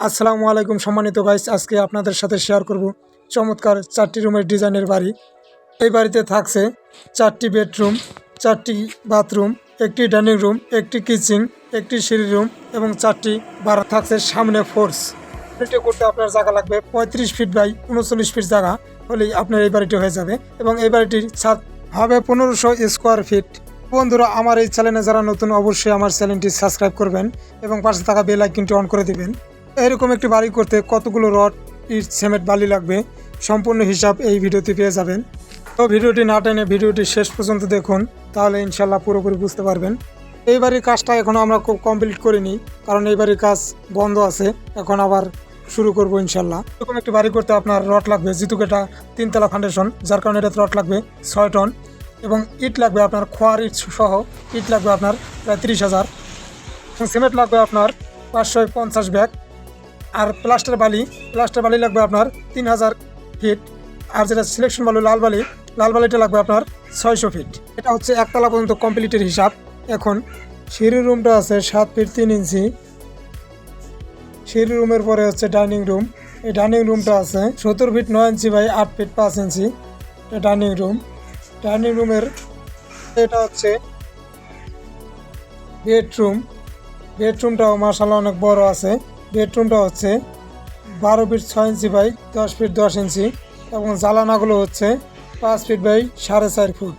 আসসালামু আলাইকুম সম্মানিত গাইস আজকে আপনাদের সাথে শেয়ার করব চমৎকার চারটি রুমের ডিজাইনের বাড়ি। এই বাড়িতে থাকছে চারটি বেডরুম চারটি বাথরুম একটি ডাইনিং রুম একটি কিচেন একটি সিঁড়ি রুম এবং চারটি বাড়া থাকছে সামনে ফোর্স বাড়িটি করতে আপনার জায়গা লাগবে পঁয়ত্রিশ ফিট বাই উনচল্লিশ ফিট জায়গা হলেই আপনার এই বাড়িটি হয়ে যাবে এবং এই বাড়িটির ছাদ হবে পনেরোশো স্কোয়ার ফিট বন্ধুরা, আমার এই চ্যানেলে যারা নতুন, অবশ্যই আমার চ্যানেলটি সাবস্ক্রাইব করবেন এবং পাশে থাকা বেল আইকনটি অন করে দিবেন। এরকম একটি বাড়ি করতে কতগুলো রড, ইট সিমেন্ট বালি লাগবে, সম্পূর্ণ হিসাব এই ভিডিওতে পেয়ে যাবেন। তো ভিডিওটি না টেনে ভিডিওটি শেষ পর্যন্ত দেখুন, তাহলে ইনশাল্লাহ পুরোপুরি বুঝতে পারবেন। এই বাড়ির কাজটা এখনও আমরা খুব কমপ্লিট করিনি, কারণ এই বাড়ির কাজ বন্ধ আছে, এখন আবার শুরু করব ইনশাল্লাহ এরকম একটি বাড়ি করতে আপনার রড লাগবে, যেহেতু এটা তিনতলা ফাউন্ডেশন যার কারণে এটা রড লাগবে ছয় টন এবং ইট লাগবে আপনার খোয়ার ইট সহ ইট লাগবে আপনার প্রায় তিরিশ হাজার। সিমেন্ট লাগবে আপনার পাঁচশো পঞ্চাশ ব্যাগ। আর প্লাস্টার বালি প্লাস্টার বালি লাগবে আপনার তিন হাজার ফিট। আর যেটা সিলেকশন বালু, লাল বালি, লাল বালিটা লাগবে আপনার ছয়শো ফিট। এটা হচ্ছে একতলা পর্যন্ত কমপ্লিটের হিসাব। এখন সিঁড়ি রুমটা আছে সাত ফিট তিন ইঞ্চি। সিঁড়ি রুমের পরে হচ্ছে ডাইনিং রুম। এই ডাইনিং রুমটা আছে সত্তর ফিট নয় ইঞ্চি বাই আট ফিট পাঁচ ইঞ্চি। এটা ডাইনিং রুম। ডাইনিং রুমের, এটা হচ্ছে বেডরুম। বেডরুমটাও মার্শাল্লাহ অনেক বড় আছে। বেডরুমটা হচ্ছে বারো ফিট ছয় ইঞ্চি বাই দশ ফিট দশ ইঞ্চি এবং জ্বালানাগুলো হচ্ছে পাঁচ ফিট বাই সাড়ে চার ফুট।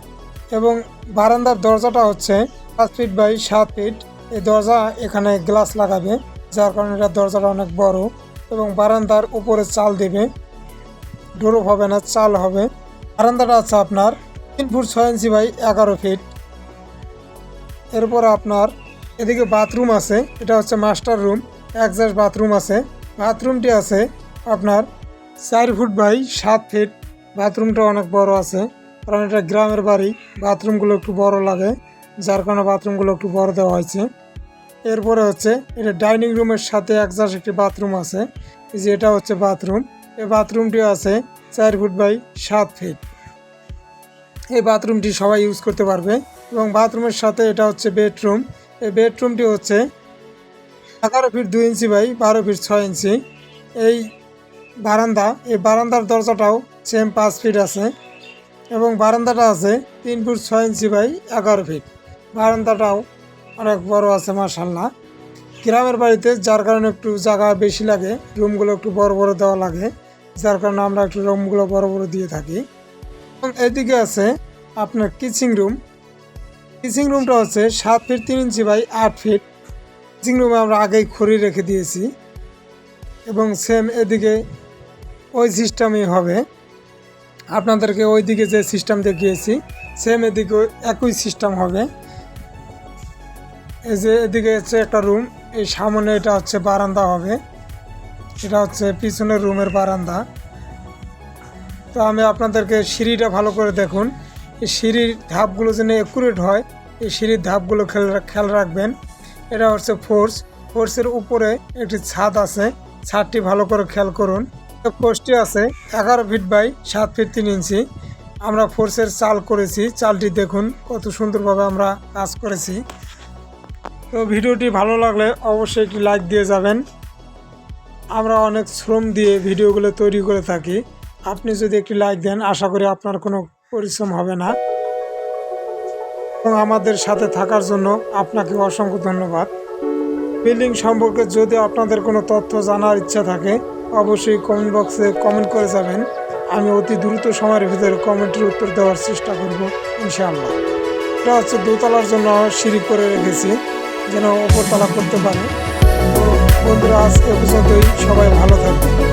এবং বারান্দার দরজাটা হচ্ছে পাঁচ ফিট বাই সাত ফিট। এই দরজা এখানে গ্লাস লাগাবে, যার কারণে এটা দরজাটা অনেক বড় এবং বারান্দার উপরে চাল দেবে। ডোরপ হবে না, চাল হবে। বারান্দাটা আছে আপনার তিন ফুট ছয় ইঞ্চি বাই এগারো ফিট। এরপর আপনার এদিকে বাথরুম আছে, এটা হচ্ছে মাস্টার রুম একজাস্ট বাথরুম আছে। বাথরুমটি আছে আপনার চার ফুট বাই সাত ফিট, বাথরুমটা অনেক বড় আছে, কারণ এটা গ্রামের বাড়ি, বাথরুমগুলো একটু বড় লাগে, যার কারণে বাথরুমগুলো একটু বড় দেওয়া হয়েছে। এরপরে হচ্ছে, এটা ডাইনিং রুমের সাথে একজাস্ট একটি বাথরুম আছে যে এটা হচ্ছে বাথরুম, এই বাথরুমটি আছে চার ফুট বাই সাত ফিট। এই বাথরুমটি সবাই ইউজ করতে পারবে এবং বাথরুমের সাথে এটা হচ্ছে বেডরুম এই বেডরুমটি হচ্ছে এগারো ফিট দুই ইঞ্চি বাই বারো ফিট ছয় ইঞ্চি এই বারান্দা, এই বারান্দার দরজাটাও সেম পাঁচ ফিট আছে এবং বারান্দাটা আছে তিন ফুট ছয় ইঞ্চি বাই এগারো ফিট বারান্দাটাও অনেক বড় আছে মার্শাল্লাহ গ্রামের বাড়িতে যার কারণে একটু জায়গা বেশি লাগে রুমগুলো একটু বড় বড় দেওয়া লাগে, যার কারণে আমরা একটু রুমগুলো বড় বড় দিয়ে থাকি। এদিকে আছে আপনার কিচিং রুম কিচিং রুমটা হচ্ছে সাত ফিট তিন ইঞ্চি বাই আট ফিট কিচিং রুমে আমরা আগেই খড়ি রেখে দিয়েছি। এবং সেম এদিকে ওই সিস্টেমই হবে। আপনাদেরকে ওই দিকে যে সিস্টেম দেখিয়েছি সেম এদিকে একই সিস্টেম হবে। এই যে এদিকে হচ্ছে একটা রুম এই সামনে এটা হচ্ছে বারান্দা হবে। এটা হচ্ছে পিছনের রুমের বারান্দা। তো আমি আপনাদেরকে সিঁড়িটা ভালো করে দেখুন। এই সিঁড়ির ধাপগুলো যেন একুরেট হয়, এই সিঁড়ির ধাপগুলো খেয়াল খেয়াল রাখবেন। এটা হচ্ছে ফোর্স ফোর্সের উপরে একটি ছাদ আছে। ছাদটি ভালো করে খেয়াল করুন। ফোর্সটি আছে, এগারো ফিট বাই সাত ফিট তিন ইঞ্চি আমরা ফোর্সের চাল করেছি। চালটি দেখুন, কত সুন্দরভাবে আমরা কাজ করেছি। তো ভিডিওটি ভালো লাগলে অবশ্যই একটি লাইক দিয়ে যাবেন। আমরা অনেক শ্রম দিয়ে ভিডিওগুলো তৈরি করে থাকি। আপনি যদি একটি লাইক দেন, আশা করি আপনার কোনো পরিশ্রম হবে না। এবং আমাদের সাথে থাকার জন্য আপনাকে অসংখ্য ধন্যবাদ। বিল্ডিং সম্পর্কে যদি আপনাদের কোনো তথ্য জানার ইচ্ছা থাকে, অবশ্যই কমেন্ট বক্সে কমেন্ট করে যাবেন। আমি অতি দ্রুত সময়ের ভিতরে কমেন্টের উত্তর দেওয়ার চেষ্টা করব, ইনশাআল্লাহ। এটা হচ্ছে দোতলার জন্য সিঁড়ি করে রেখেছি, যেন ওপরতলা করতে পারে। বন্ধুরা আজকে পর্যন্তই। সবাই ভালো থাকবে